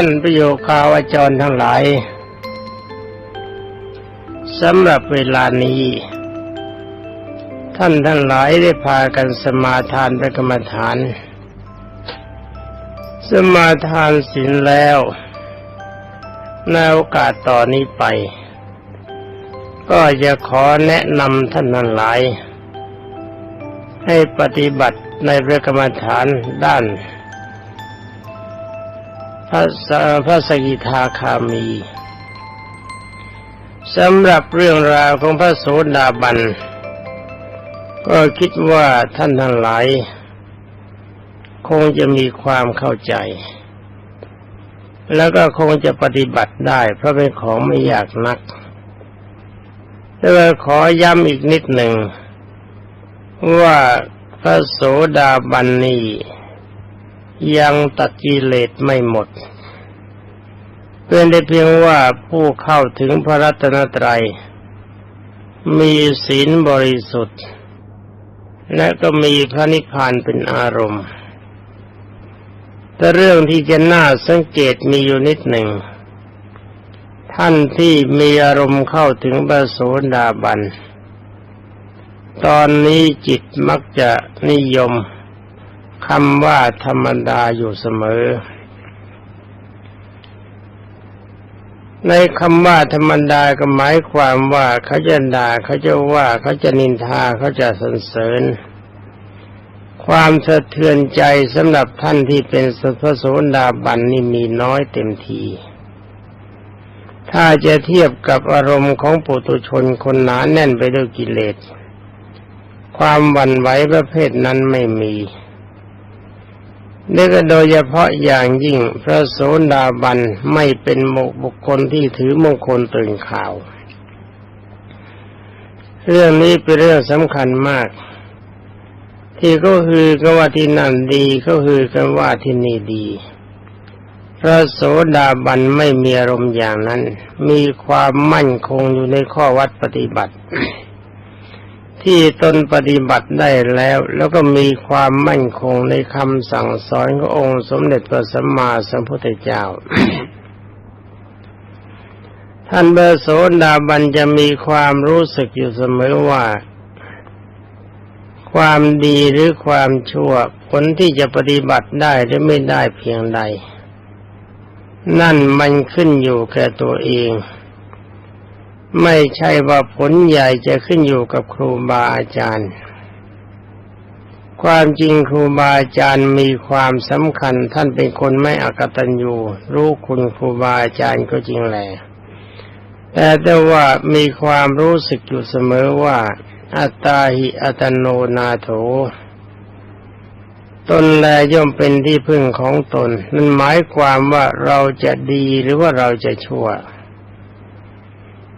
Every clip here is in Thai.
ท่านประโยคาวาจรทั้งหลายสำหรับเวลานี้ ท่านทั้งหลายได้พากันสมาทานพระกรรมฐาน สมาทานศีลแล้วในโอกาสต่อนนี้ไป ก็จะขอแนะนำท่านทั้งหลาย ให้ปฏิบัติในพระกรรมฐานด้าน พระพระสกิทาคามีสำหรับเรื่องราวของพระโสดาบัน ก็คิดว่าท่านทั้งหลาย คงจะมีความเข้าใจ แล้วก็คงจะปฏิบัติได้ เพราะเป็นของไม่ยากนักแต่ว่าขอย้ำอีกนิดหนึ่ง ว่าพระโสดาบันนี้ ยังตัดกิเลสไม่หมดเป็นได้เพียงว่าผู้เข้าถึงพระรัตนตรัย มีศีลบริสุทธิ์ และก็มีพระนิพพานเป็นอารมณ์ แต่เรื่องที่จะน่าสังเกตมีอยู่นิดหนึ่ง ท่านที่มีอารมณ์เข้าถึงพระโสดาบัน ตอนนี้จิตมักจะนิยม คำว่าธรรมดาอยู่เสมอ ในคำว่าธรรมดาก็หมายความว่าเขาจะด่าเขาจะว่าเขาจะนินทาเขาจะสรรเสริญ ความสะเทือนใจสำหรับท่านที่เป็นสัพโสดาบันนี่มีน้อยเต็มทีถ้าจะเทียบกับอารมณ์ของปุตุชนคนหนาแน่นไปด้วยกิเลส ความหวั่นไหวประเภทนั้นไม่มี นี่ก็โดยเฉพาะอย่างยิ่งพระโสดาบันไม่เป็นบุคคลที่ถือมงคลตื่นข่าว เรื่องนี้เป็นเรื่องสำคัญมาก ที่ก็คือกันว่าที่นั่นดีก็คือกันว่าที่นี่ดี พระโสดาบันไม่มีอารมณ์อย่างนั้น มีความมั่นคงอยู่ในข้อวัดปฏิบัติ ที่ตนปฏิบัติได้แล้ว แล้วก็มีความมั่นคงในคำสั่งสอนขององค์สมเด็จพระสัมมาสัมพุทธเจ้า ท่านเบอร์โสดาบันจะมีความรู้สึกอยู่เสมอว่า ความดีหรือความชั่วผลที่จะปฏิบัติได้หรือไม่ได้เพียงใด นั่นมันขึ้นอยู่แก่ตัวเอง ไม่ใช่ว่าผลใหญ่จะขึ้นอยู่กับครูบาอาจารย์ ความจริงครูบาอาจารย์มีความสำคัญท่านเป็นคนไม่อกตัญญูรู้คุณครูบาอาจารย์ก็จริงแหละแต่แต่ว่ามีความรู้สึกอยู่เสมอว่า อัตตาหิอัตโนนาโถ ตนแลย่อมเป็นที่พึ่งของตน นั่นหมายความว่าเราจะดีหรือว่าเราจะชั่ว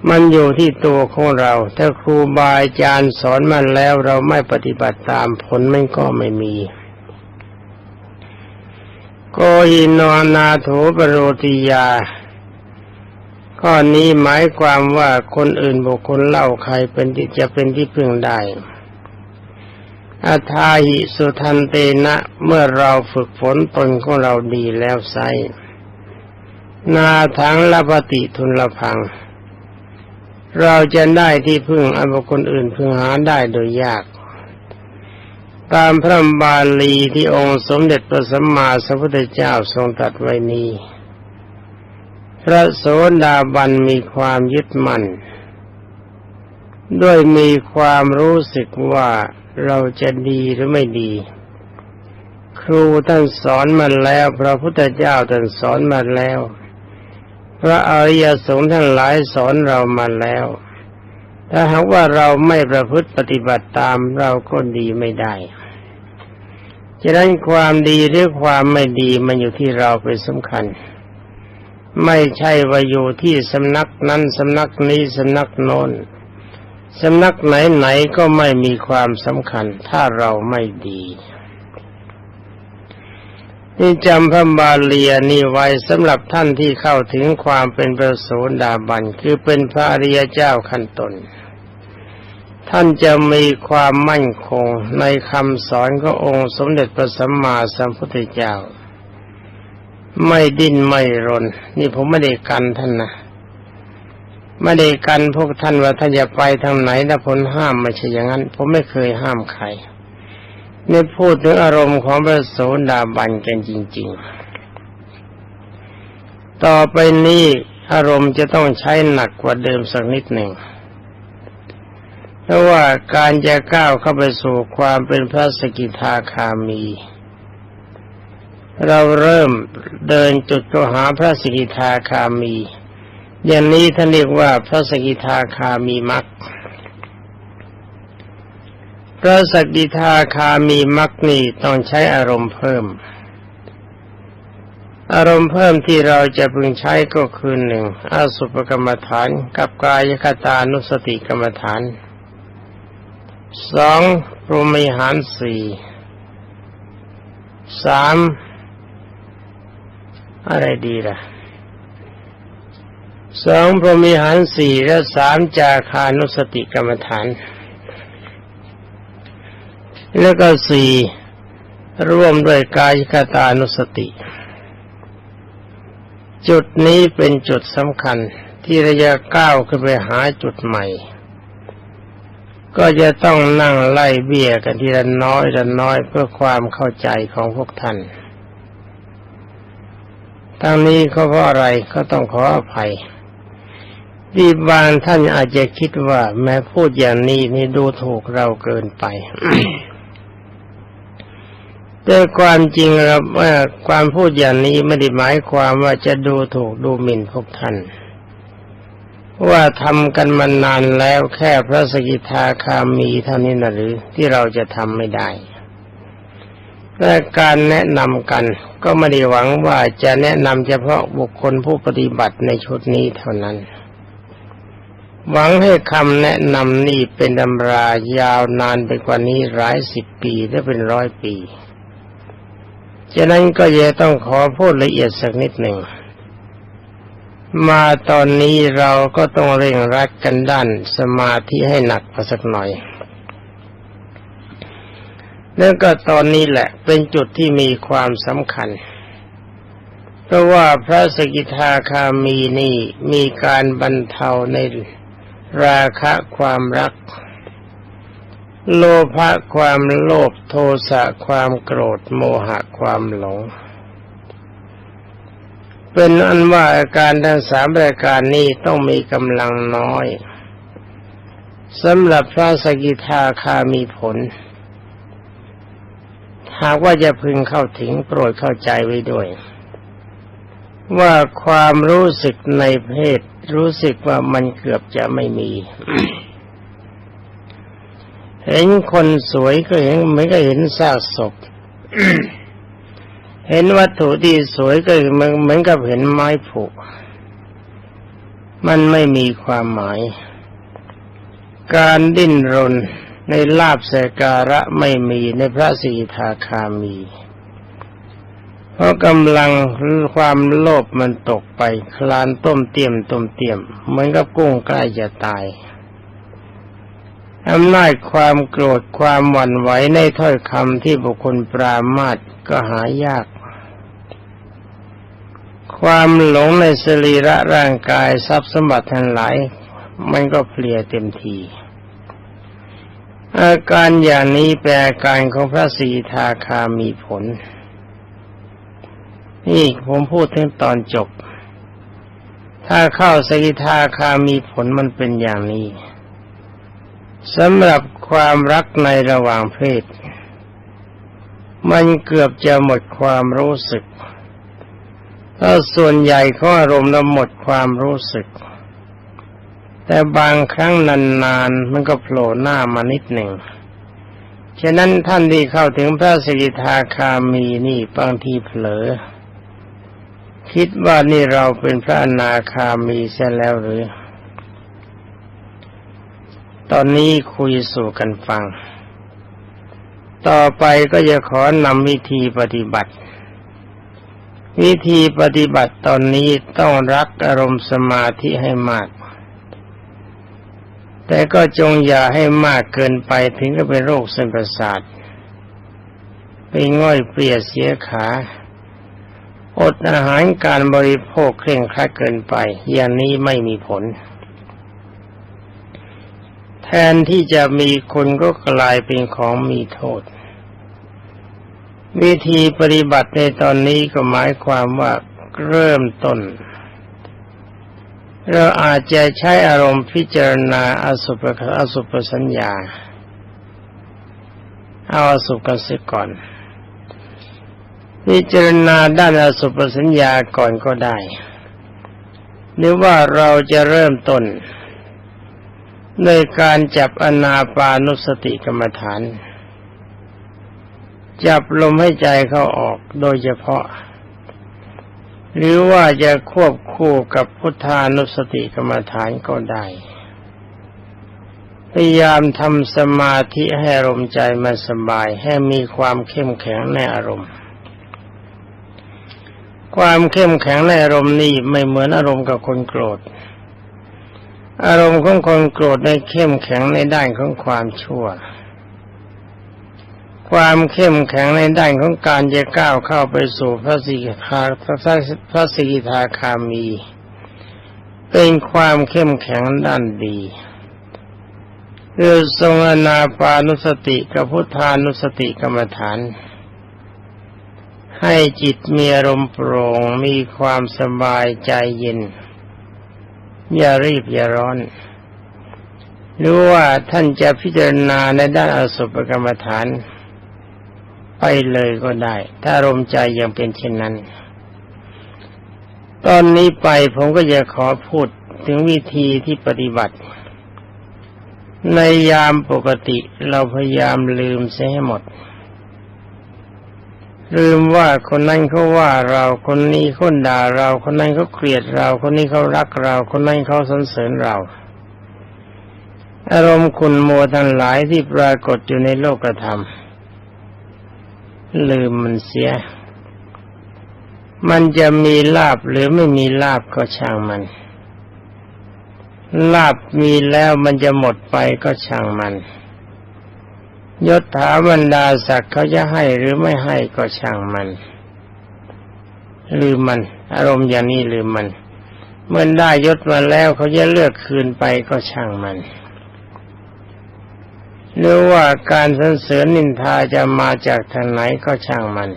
มันอยู่ที่ตัวของเรา ถ้าครูบาอาจารย์สอนมันแล้วเราไม่ปฏิบัติตามผลมันก็ไม่มีโกหินอนาโถปโรติยา ข้อนี้หมายความว่าคนอื่นบุคคลเล่าใครเป็นที่จะเป็นที่พึ่งได้อาทาหิสุทันเตนะเมื่อเราฝึกฝนตนของเราดีแล้วไซนาทังละปฏิทุนละพัง เราจะได้ที่พึ่งอันบุคคลอื่นพึงหาได้โดยยาก ตามพระบาลีที่องค์สมเด็จพระสัมมาสัมพุทธเจ้าทรงตรัสไว้นี้ พระโสดาบันมีความยึดมั่น ด้วยมีความรู้สึกว่าเราจะดีหรือไม่ดี ครูท่านสอนมาแล้ว พระพุทธเจ้าท่านสอนมาแล้ว พระอริยสงฆ์ทั้งหลายสอนเรามาแล้ว ถ้าหากว่าเราไม่ประพฤติปฏิบัติตามเราก็ดีไม่ได้ฉะนั้นความดีหรือความไม่ดีมันอยู่ที่เราเป็นสำคัญ ไม่ใช่ว่าอยู่ที่สำนักนั้นสำนักนี้สำนักโน้นสำนักไหนไหนก็ไม่มีความสำคัญ ถ้าเราไม่ดี นี่จำพระบาลีนี่ไว้สำหรับท่านที่เข้าถึงความเป็นประโสดาบันคือเป็นพระอริยเจ้าขั้นตนท่านจะมีความมั่นคงในคำสอนขององค์สมเด็จพระสัมมาสัมพุทธเจ้า ไม่ดิ้นไม่รน นี่ผมไม่ได้กันท่านนะไม่ได้กันพวกท่านว่าท่านจะไปทางไหนถ้าผลห้ามไม่ใช่อย่างนั้น ผมไม่เคยห้ามใคร นี่พูดถึงอารมณ์ของพระโสดาบันกันจริง ๆ ต่อไปนี้อารมณ์จะต้องใช้หนักกว่าเดิมสักนิดหนึ่ง เพราะว่าการจะก้าวเข้าไปสู่ความเป็นพระสกิทาคามี เราเริ่มเดินจุดตัวหาพระสกิทาคามี อย่างนี้ท่านเรียกว่าพระสกิทาคามีมัก พระสกิทาคามีมักนี่ต้องใช้อารมณ์เพิ่ม อารมณ์เพิ่มที่เราจะพึงใช้ก็คือหนึ่งอสุปกรรมฐาน กับกายคตานุสติกรรมฐานสองพรหมิหารสี่สามอะไรดีล่ะสองพรหมิหารสี่และสามจาคานุสติกรรมฐาน แล้วก็สี่ร่วมด้วยกายคตานุสติ จุดนี้เป็นจุดสำคัญที่ระยะก้าวขึ้นไปหาจุดใหม่ ก็จะต้องนั่งไล่เบี้ยกันทีละน้อยละน้อยเพื่อความเข้าใจของพวกท่านทั้งนี้เขาเพราะอะไรก็ต้องขออภัยที่บางท่านอาจจะคิดว่า แม้พูดอย่างนี้นี่ดูถูกเราเกินไป แต่ความจริงครับว่าความพูดอย่างนี้ไม่ได้หมายความว่าจะดูถูกดูหมิ่นพวกท่าน ว่าทำกันมานานแล้วแค่พระสกิทาคามีเท่านี้นะหรือที่เราจะทำไม่ได้และการแนะนำกันก็ไม่ได้หวังว่าจะแนะนำเฉพาะบุคคลผู้ปฏิบัติในชุดนี้เท่านั้น หวังให้คำแนะนำนี้เป็นตำรายาวนานไปกว่านี้หลายสิบปีและเป็นร้อยปี ฉะนั้นก็จะต้องขอพูดละเอียดสักนิดหนึ่ง มาตอนนี้เราก็ต้องเร่งรัดกันด้านสมาธิให้หนักพอสักหน่อยนั่นก็ตอนนี้แหละเป็นจุดที่มีความสำคัญ เพราะว่าพระสกิทาคามีนี่มีการบรรเทาในราคะความรัก โลภะความโลภโทสะความโกรธโมหะความหลง เป็นอันว่าอาการทั้งสามรายการนี้ต้องมีกำลังน้อยสำหรับพระสกิทาคามีผล หากว่าจะพึงเข้าถึงโปรดเข้าใจไว้ด้วย ว่าความรู้สึกในเพศรู้สึกว่ามันเกือบจะไม่มี เห็นคนสวยก็เห็นเหมือนกับเห็นซากศพ เห็นวัตถุที่สวยก็เหมือนกับเห็นไม้ผุ มันไม่มีความหมาย การดิ้นรนในลาบสการะไม่มีในพระสีทาคามี เพราะกำลังความโลภมันตกไปคลานต้มเตียมต้มเตียมเหมือนกับกุ้งใกล้จะตาย อำนาจความโกรธความหวั่นไหวในถ้อยคำที่บุคคลปรามาทก็หายาก ความหลงในสรีระร่างกายทรัพย์สมบัติทั้งหลายมันก็เพลียเต็มทีอาการอย่างนี้แปลการของพระสีทาคามีผล นี่ผมพูดถึงตอนจบ ถ้าเข้าสกิทาคามีผลมันเป็นอย่างนี้ สำหรับความรักในระหว่างเพศ มันเกือบจะหมดความรู้สึก ถ้าส่วนใหญ่ขออารมณ์เราหมดความรู้สึก แต่บางครั้งนานๆ มันก็โผล่หน้ามานิดหนึ่ง ฉะนั้นท่านที่เข้าถึงพระสกิทาคามีนี่บางทีเผลอ คิดว่านี่เราเป็นพระอนาคามีเสียแล้วหรือ ตอนนี้คุยสู่กันฟัง ต่อไปก็จะขอนำวิธีปฏิบัติ วิธีปฏิบัติตอนนี้ต้องรักอารมณ์สมาธิให้มาก แต่ก็จงอย่าให้มากเกินไปถึงกับเป็นโรคเส้นประสาท ไปง่อยเปลี่ยเสียขา อดอาหารการบริโภคเคร่งครัดเกินไป อย่างนี้ไม่มีผล แทนที่จะมีคนก็กลายเป็นของมีโทษ วิธีปฏิบัติในตอนนี้ก็หมายความว่าเริ่มต้น เราอาจจะใช้อารมณ์พิจารณาอสุปอสุปสัญญา เอาอสุปกันเสียก่อน พิจารณาด้านอสุปสัญญาก่อนก็ได้ หรือว่าเราจะเริ่มต้น ในการจับอนาปานุสติกรรมฐาน จับลมให้ใจเข้าออกโดยเฉพาะ หรือว่าจะควบคู่กับพุทธานุสติกรรมฐานก็ได้ พยายามทำสมาธิให้อารมณ์ใจมันสบายให้มีความเข้มแข็งในอารมณ์ ความเข้มแข็งในอารมณ์นี่ไม่เหมือนอารมณ์กับคนโกรธ อารมณ์ของคนโกรธในเข้มแข็งในด้านของความชั่ว ความเข้มแข็งในด้านของการจะก้าวเข้าไปสู่พระสิกขาพระสิกิทาคามี เป็นความเข้มแข็งด้านดีคือทรงอนาปานุสติกับพุทธานุสติกรรมฐาน ให้จิตมีอารมณ์โปร่งมีความสบายใจเย็น อย่ารีบอย่าร้อน หรือว่าท่านจะพิจารณาในด้านอสุภกรรมฐาน ไปเลยก็ได้ ถ้ารมใจยังเป็นเช่นนั้น ตอนนี้ไปผมก็จะขอพูดถึงวิธีที่ปฏิบัติ ในยามปกติเราพยายามลืมเสียให้หมด ลืมว่าคนนั้นเขาว่าเราคนนี้คนด่าเรา คนนั้นเขาเกลียดเรา คนนี้เขารักเรา คนนั้นเขาสรรเสริญเรา อารมณ์คุณโมทั้งหลายที่ปรากฏอยู่ในโลกธรรม ลืมมันเสีย มันจะมีลาบหรือไม่มีลาบก็ช่างมัน ลาบมีแล้วมันจะหมดไปก็ช่างมัน ยศถาบรรดาศักดิ์เขาจะให้หรือไม่ให้ก็ช่างมัน ลืมมัน อารมณ์อย่างนี้ลืมมัน เมื่อได้ยศมาแล้วเขาจะเลือกคืนไปก็ช่างมันหรือว่าการสรรเสริญนินทาจะมาจากทางไหนก็ช่างมัน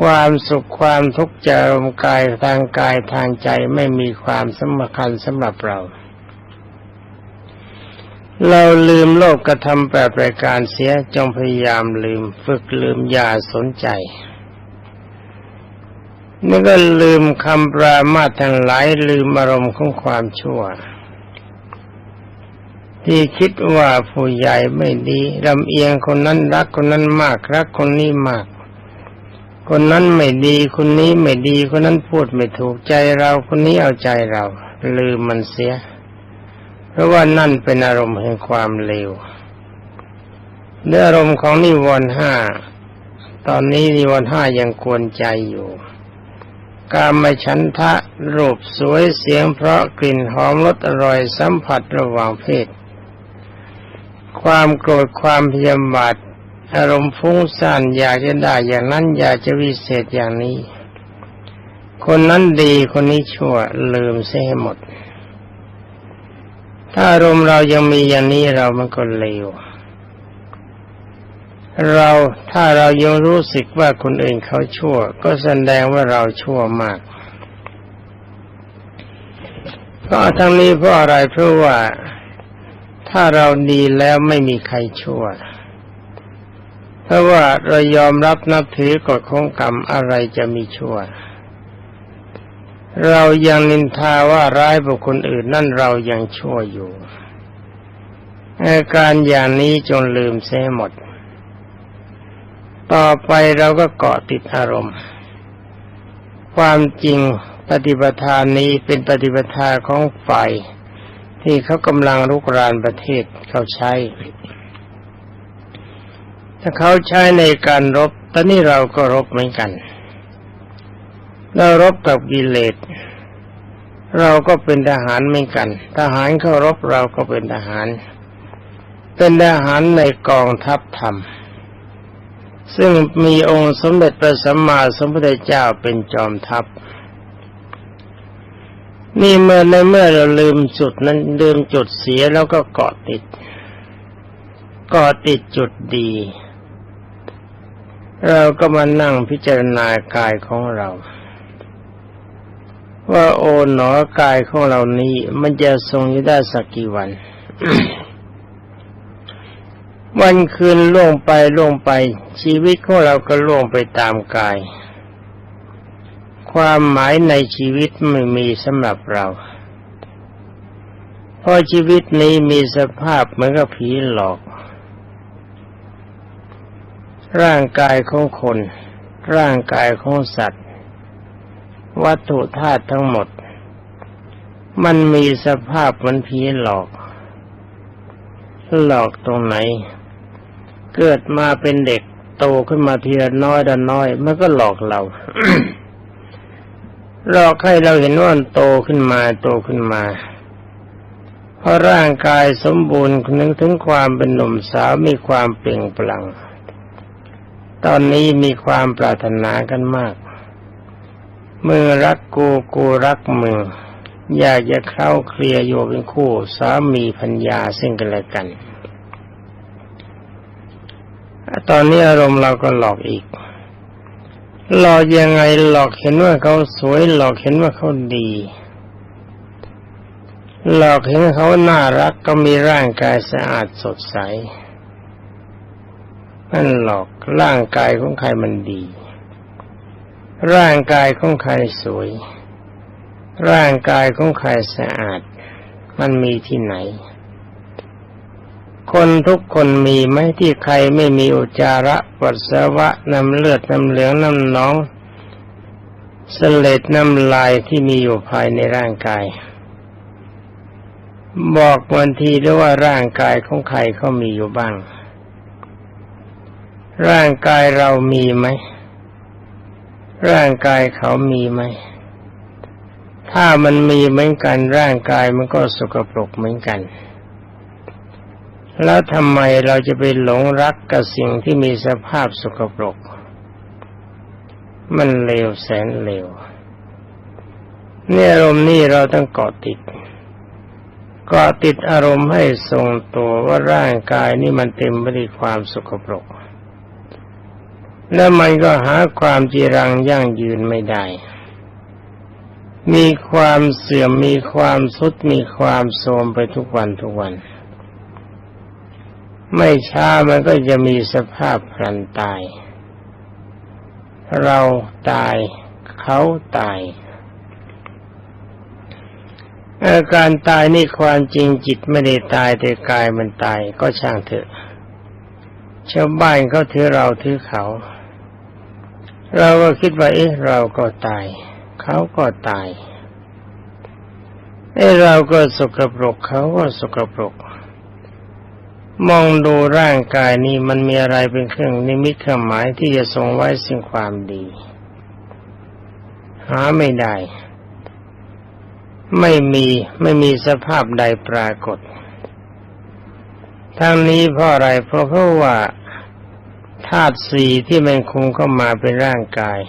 ความสุขความทุกข์จะรมกายทางกายทางใจไม่มีความสำคัญสำหรับเรา เราลืมโลกกระทำแปดรายการเสียจงพยายามลืมฝึกลืมอย่าสนใจนี่ก็ลืมคำปรามาททั้งหลายลืมอารมณ์ของความชั่ว ที่คิดว่าผู้ใหญ่ไม่ดีลำเอียงคนนั้นรักคนนั้นมากรักคนนี้มาก คนนั้นไม่ดีคนนี้ไม่ดีคนนั้นพูดไม่ถูกใจเราคนนี้เอาใจเรา ลืมมันเสีย เพราะว่านั่นเป็นอารมณ์แห่งความเลวเนื้ออารมณ์ของนิวรณ์ห้าตอนนี้นิวรณ์ห้ายังกวนใจอยู่ การมาฉันทะรูปสวยเสียงเพราะกลิ่นหอมรสอร่อยสัมผัสระหว่างเพศ ความโกรธความพยาบาทอารมณ์ฟุ้งซ่านอยากจะได้อย่างนั้นอยากจะวิเศษอย่างนี้ คนนั้นดีคนนี้ชั่วลืมเสียหหมด ถ้าอารมณ์เรายังมีอย่างนี้เรามันก็เลว เราถ้าเรายังรู้สึกว่าคนอื่นเขาชั่ว ก็แสดงว่าเราชั่วมากเพราะทั้งนี้เพราะอะไรเพราะว่าถ้าเราดีแล้วไม่มีใครชั่ว เพราะว่าเรายอมรับนับถือกฎของกรรมอะไรจะมีชั่ว เรายังนินทาว่าร้ายบุคคลอื่นนั่นเรายังชั่วอยู่อาการอย่างนี้จงลืมเสียหมด ต่อไปเราก็เกาะติดอารมณ์ ความจริงปฏิปทานนี้เป็นปฏิปทาของฝ่ายที่เขากำลังรุกรานประเทศเขาใช้ ถ้าเขาใช้ในการรบตอนนี้เราก็รบเหมือนกัน เรารบกับกิเลสเราก็เป็นทหารเหมือนกัน ทหารเข้ารบเราก็เป็นทหาร เป็นทหารในกองทัพธรรม ซึ่งมีองค์สมเด็จพระสัมมาสัมพุทธเจ้าเป็นจอมทัพ นี่เมื่อในเมื่อเราลืมจุดนั้นลืมจุดเสียแล้วก็เกาะติดเกาะติดจุดดี เราก็มานั่งพิจารณากายของเรา ว่าโอ๋หนอกายของเรานี้มันจะทรงอยู่ได้สักกี่วัน วันคืนล่วงไปล่วงไป ชีวิตของเราก็ล่วงไปตามกาย ความหมายในชีวิตไม่มีสำหรับเราเพราะชีวิตนี้มีสภาพเหมือนกับผีหลอก ร่างกายของคน ร่างกายของสัตว์ วัตถุธาตุทั้งหมด มันมีสภาพมือนผีหลอก หลอกตรงไหน เกิดมาเป็นเด็กโตขึ้นมาทีละน้อยละน้อย มันก็หลอกเราหลอกให้เราเห็นว่านโตขึ้นมาโตขึ้นมาเพราะร่างกายสมบูรณ์นึกถึงความเป็นหนุ่มสาวมีความเปล่งปลั่ง ตอนนี้มีความปรารถนากันมาก มือรักกูกูรักมือ อยากจะเข้าเคลียร์โยเป็นคู่ สามีพัญญาซึ่งกันและกัน ตอนนี้อารมณ์เราก็หลอกอีก หลอกยังไงหลอกเห็นว่าเขาสวย หลอกเห็นว่าเขาดี หลอกเห็นเขาน่ารักก็มีร่างกายสะอาดสดใสนั่นหลอกร่างกายของใครมันดี ร่างกายของใครสวย ร่างกายของใครสะอาด มันมีที่ไหน คนทุกคนมีไหมที่ใครไม่มีอุจจาระปัสสาวะน้ำเลือดน้ำเหลืองน้ำหนองเสลดน้ำลายที่มีอยู่ภายในร่างกาย บอกวันทีด้วยว่าร่างกายของใครเขามีอยู่บ้าง ร่างกายเรามีไหม ร่างกายเขามีไหม ถ้ามันมีเหมือนกันร่างกายมันก็สกปรกเหมือนกัน แล้วทำไมเราจะไปหลงรักกับสิ่งที่มีสภาพสกปรก มันเลวแสนเลวเนี่ยอารมณ์นี่เราต้องเกาะติดเกาะติดอารมณ์ให้ทรงตัวว่าร่างกายนี่มันเต็มไปด้วยความสกปรก แล้วมันก็หาความจีรังยั่งยืนไม่ได้ มีความเสื่อมมีความสุดมีความโทรมไปทุกวันทุกวัน ไม่ช้ามันก็จะมีสภาพพลันตาย เราตายเขาตายอาการตายนี่ความจริงจิตไม่ได้ตายแต่กายมันตายก็ช่างเถอะชาวบ้านเขาถือเราถือเขา เราก็คิดว่าเอ๊ะเราก็ตาย เขาก็ตายเอ๊ะเราก็สกปรกเขาก็สกปรก มองดูร่างกายนี้มันมีอะไรเป็นเครื่องนิมิตเครื่องหมายที่จะทรงไว้สิ่งความดี หาไม่ได้ ไม่มีไม่มีสภาพใดปรากฏทั้งนี้เพราะอะไรเพราะเพราะว่า ธาตุสี่ที่มันคงเข้ามาเป็นร่างกาย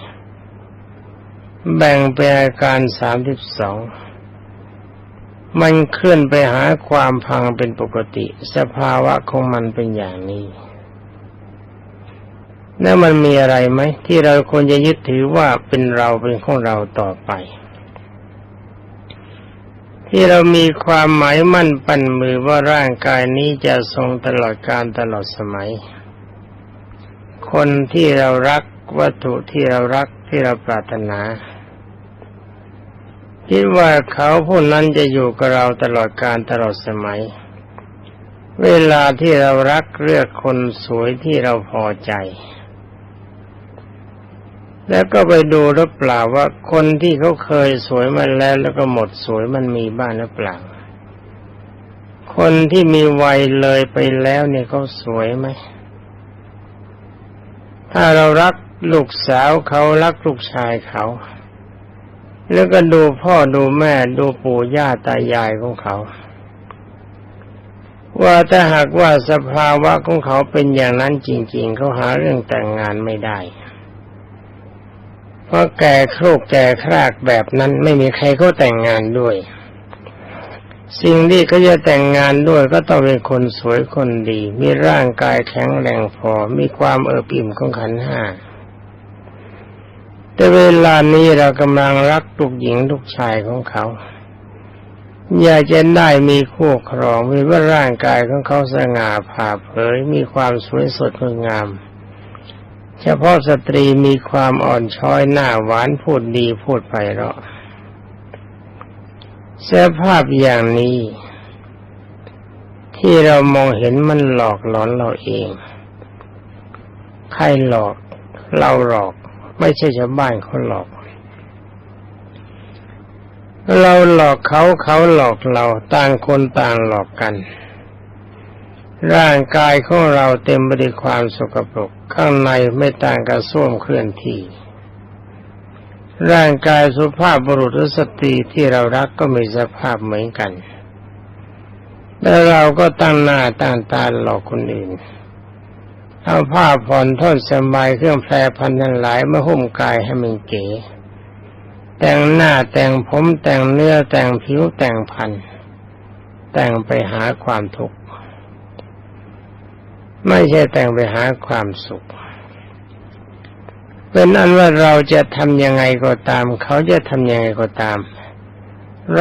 แบ่งเป็นอาการสามสิบสองมันเคลื่อนไปหาความพังเป็นปกติ สภาวะของมันเป็นอย่างนี้แล้วมันมีอะไรไหมที่เราควรจะยึดถือว่าเป็นเราเป็นของเราต่อไป ที่เรามีความหมายมั่นปั้นมือว่าร่างกายนี้จะทรงตลอดการตลอดสมัย คนที่เรารักวัตถุที่เรารักที่เราปรารถนาคิดว่าเขาผู้นั้นจะอยู่กับเราตลอดการตลอดสมัย เวลาที่เรารักเลือกคนสวยที่เราพอใจ แล้วก็ไปดูหรือเปล่าว่าคนที่เขาเคยสวยมาแล้วแล้วก็หมดสวยมันมีบ้างหรือเปล่า คนที่มีวัยเลยไปแล้วเนี่ยเขาสวยไหม ถ้าเรารักลูกสาวเขารักลูกชายเขา แล้วก็ดูพ่อดูแม่ดูปู่ย่าตายายของเขา ว่าถ้าหากว่าสภาวะของเขาเป็นอย่างนั้นจริง ๆ เขาหาเรื่องแต่งงานไม่ได้เพราะแก่โครกแก่ครากแบบนั้นไม่มีใครเขาแต่งงานด้วย สิ่งที่เขาจะแต่งงานด้วยก็ต้องเป็นคนสวยคนดี มีร่างกายแข็งแรงพอ มีความเอิบอิ่มของขันห้า แต่เวลานี้เรากำลังรักลูกหญิงลูกชายของเขา อยากจะได้มีคู่ครอง มีว่าร่างกายของเขาสง่าผ่าเผย มีความสวยสดงดงาม เฉพาะสตรีมีความอ่อนช้อยหน้าหวานพูดดีพูดไพเราะ สภาพอย่างนี้ ที่เรามองเห็นมันหลอกหลอนเราเอง ใครหลอก เราหลอก ไม่ใช่ชาวบ้านเขาหลอก เราหลอกเขาเขาหลอกเราต่างคนต่างหลอกกัน ร่างกายของเราเต็มไปด้วยความสกปรกข้างในไม่ต่างกับส้วมเคลื่อนที่ ร่างกายสุภาพบุรุษหรือสตรีที่เรารักก็มีสภาพเหมือนกัน และเราก็ตั้งหน้าตั้งตาหลอกคนอื่น เอาผ้าผ่อนท่อนสบายเครื่องแพรพันทั้งหลายมาหุ้มกายให้มันเก๋ แต่งหน้าแต่งผมแต่งเนื้อแต่งผิวแต่งพัน แต่งไปหาความทุกข์ ไม่ใช่แต่งไปหาความสุข เป็นอันว่าเราจะทำยังไงก็ตาม เขาจะทำยังไงก็ตาม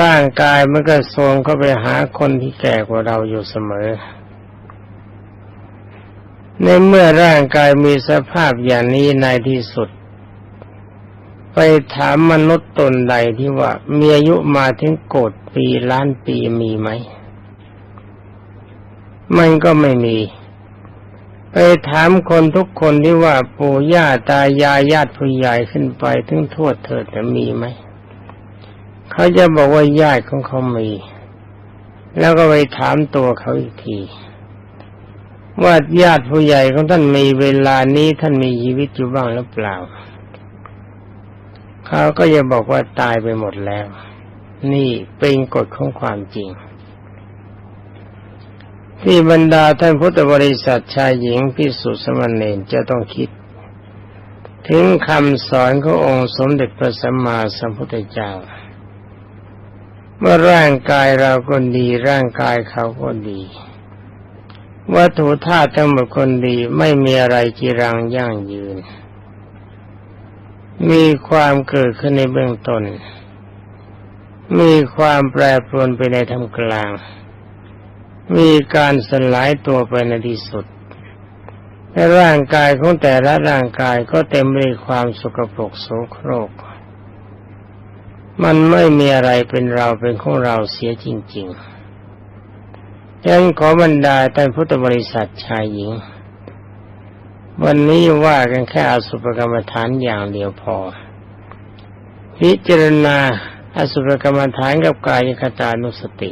ร่างกายมันก็ทรงเข้าไปหาคนที่แก่กว่าเราอยู่เสมอ ในเมื่อร่างกายมีสภาพอย่างนี้ในที่สุด ไปถามมนุษย์ตนใดที่ว่ามีอายุมาถึงโกดปีล้านปีมีไหม มันก็ไม่มี ไปถามคนทุกคนที่ว่าปู่ย่าตายายญาติผู้ใหญ่ขึ้นไปถึงทวดเถิดจะมีไหมเขาจะบอกว่าญาติของเขามี แล้วก็ไปถามตัวเขาอีกที ว่าญาติผู้ใหญ่ของท่านมีเวลานี้ท่านมีชีวิตอยู่บ้างหรือเปล่า เขาก็จะบอกว่าตายไปหมดแล้ว นี่เป็นกฎของความจริง ที่บรรดาท่านพุทธบริษัทชายหญิงพิสุสมณเณรจะต้องคิด ถึงคำสอนขององค์สมเด็จพระสัมมาสัมพุทธเจ้าเมื่อร่างกายเราก็ดีร่างกายเขาก็ดี วัตถุธาตุทั้งหมดคนดีไม่มีอะไรจีรังยั่งยืน มีความเกิดขึ้นในเบื้องต้นมีความแปรปรวนไปในทำกลาง มีการสลายตัวไปในที่สุดและร่างกายของแต่ละร่างกายก็เต็มไปด้วยความสกปรกโสโครก มันไม่มีอะไรเป็นเราเป็นของเราเสียจริงๆยังขอบรรดาท่านพุทธบริษัทชายหญิง วันนี้ว่ากันแค่อสุภกรรมฐานอย่างเดียวพอ พิจารณาอสุภกรรมฐานกับกายคตานุสติ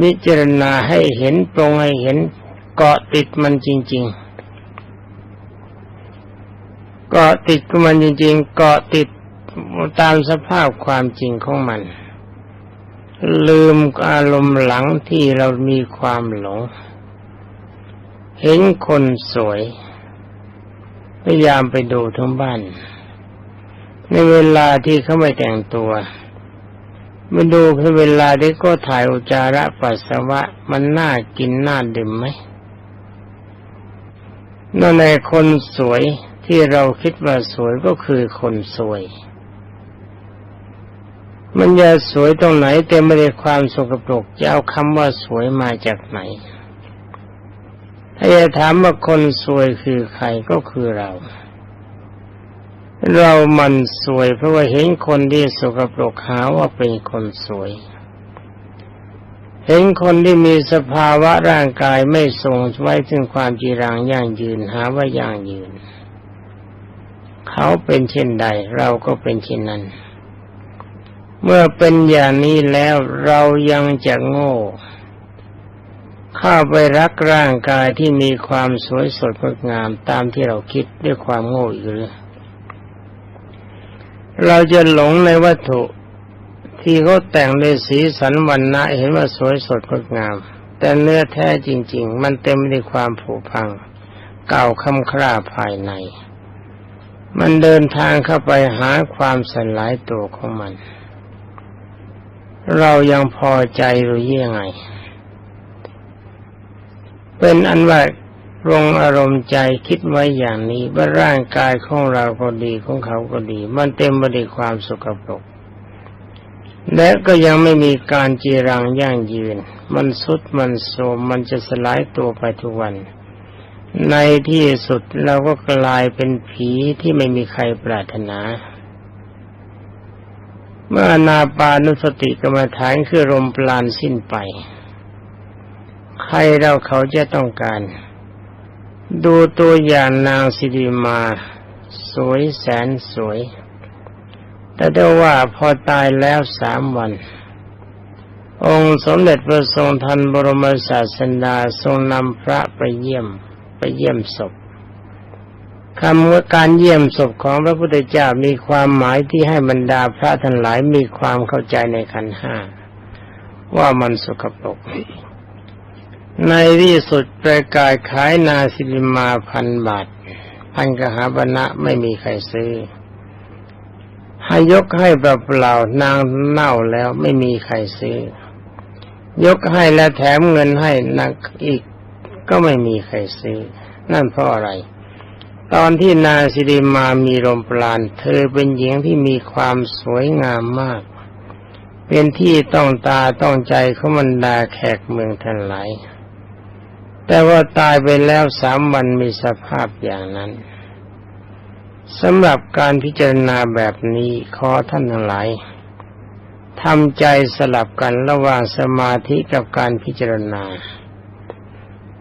พิจรณาให้เห็นตรงให้เห็นเกาะติดมันจริง ๆ เกาะติดกับมันจริง ๆ เกาะติดตามสภาพความจริงของมัน ลืมอารมณ์หลังที่เรามีความหลง เห็นคนสวย พยายามไปดูทั้งบ้าน ในเวลาที่เขาไม่แต่งตัว มาดูคือเวลาที่ก็ถ่ายอุจาระปัสสาวะ มันน่ากินน่าดื่มไหมนั่นในคนสวยที่เราคิดว่าสวยก็คือคนสวย มันจะสวยตรงไหนเต็มไปด้วยความสกปรกจะเอาคำว่าสวยมาจากไหน ถ้าจะถามว่าคนสวยคือใครก็คือเรา เรามันสวยเพราะว่าเห็นคนที่สกปรกหาว่าเป็นคนสวย เห็นคนที่มีสภาวะร่างกายไม่ทรงไว้ถึงความจีรังยั่งยืนหาว่ายั่งยืน เขาเป็นเช่นใด เราก็เป็นเช่นนั้น เมื่อเป็นอย่างนี้แล้วเรายังจะโง่เข้าไปรักร่างกายที่มีความสวยสดงดงามตามที่เราคิดด้วยความโง่อีกหรือ เราจะหลงในวัตถุ ที่เขาแต่งด้วยสีสันวันนะเห็นว่าสวยสดงดงาม แต่เนื้อแท้จริง ๆ มันเต็มไปด้วยความผุพัง เก่าคำคร่าภายใน มันเดินทางเข้าไปหาความสลายตัวของมัน เรายังพอใจหรือยังไง เป็นอันว่า ปรงอารมณ์ใจคิดไว้อย่างนี้ว่าร่างกายของเราก็ดีของเขาก็ดี มันเต็มไปด้วยความสกปรกและก็ยังไม่มีการจีรังยั่งยืน มันสุดมันโทมมันจะสลายตัวไปทุกวัน ในที่สุดเราก็กลายเป็นผีที่ไม่มีใครปรารถนา เมื่ออนาปานุสติกรรมฐานคือลมปราณสิ้นไป ใครเราเขาจะต้องการ ดูตัวอย่างนางสิริมา สวยแสนสวย แต่ได้ว่าพอตายแล้วสามวัน องค์สมเด็จพระทรงทันบรมศาสดาทรงนำพระไปเยี่ยมไปเยี่ยมศพคำว่าการเยี่ยมศพของพระพุทธเจ้ามีความหมายที่ให้บรรดาพระทั้งหลายมีความเข้าใจในขันห้าว่ามันสกปรก ในที่สุดประกาศขายนาสิริมาพันบาท พันกหาบณะไม่มีใครซื้อ ให้ยกให้เปล่าๆนางเน่าแล้วไม่มีใครซื้อ ยกให้และแถมเงินให้นักอีกก็ไม่มีใครซื้อ นั่นเพราะอะไร ตอนที่นาสิริมามีลมปราณเธอเป็นหญิงที่มีความสวยงามมาก เป็นที่ต้องตาต้องใจของบรรดาแขกเมืองทั้งหลาย แต่ว่าตายไปแล้วสามวันมีสภาพอย่างนั้นสำหรับการพิจารณาแบบนี้ขอท่านทั้งหลายทำใจสลับกันระหว่างสมาธิกับการพิจารณา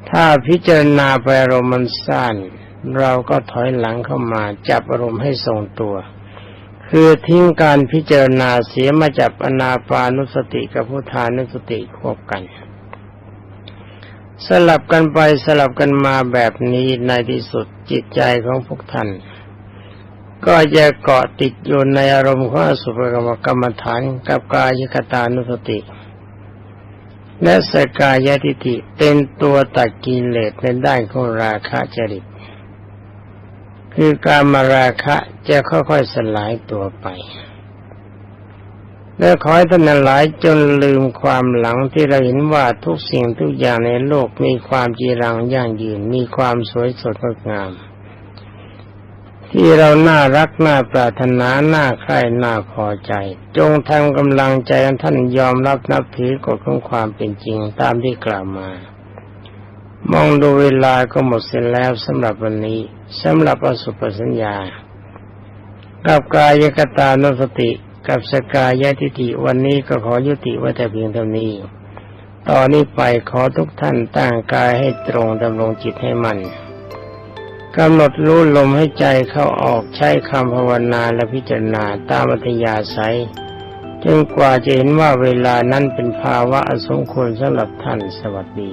ถ้าพิจารณาไปอารมณ์มันสั้นเราก็ถอยหลังเข้ามาจับอารมณ์ให้ทรงตัว คือทิ้งการพิจารณาเสียมาจับอนาปานุสติกับพุทธานุสติควบกัน สลับกันไปสลับกันมาแบบนี้ในที่สุดจิตใจของพวกท่าน ก็จะเกาะติดอยู่ในอารมณ์ของอสุภกรรมกรรมฐานกับกายคตานุสติ และสกายทิฏฐิเป็นตัวตัดกิเลสในด้านของราคะจริต คือการมาราคะจะค่อยๆสลายตัวไป และขอให้ท่านหลายจนลืมความหลังที่เราเห็นว่าทุกสิ่งทุกอย่างในโลกมีความจีรังยั่งยืน มีความสวยสดงดงาม ที่เราน่ารักน่าปรารถนาน่าใคร่น่าพอใจ จงทำกำลังใจท่านยอมรับนับถือกฎของความเป็นจริงตามที่กล่าวมามองดูเวลาก็หมดเสร็จแล้วสำหรับวันนี้สำหรับอสุปสัญญา กับกายกตานุสติ กับสกายทิฏฐิวันนี้ก็ขอยุติไว้แต่เพียงเท่านี้ ตอนนี้ไปขอทุกท่านตั้งกายให้ตรงดำรงจิตให้มันกำหนดรู้ลมให้ใจเข้าออกใช้คำภาวนาและพิจารณาตามอัธยาศัยจนกว่าจะเห็นว่าเวลานั้นเป็นภาวะอสมควรสำหรับท่านสวัสดี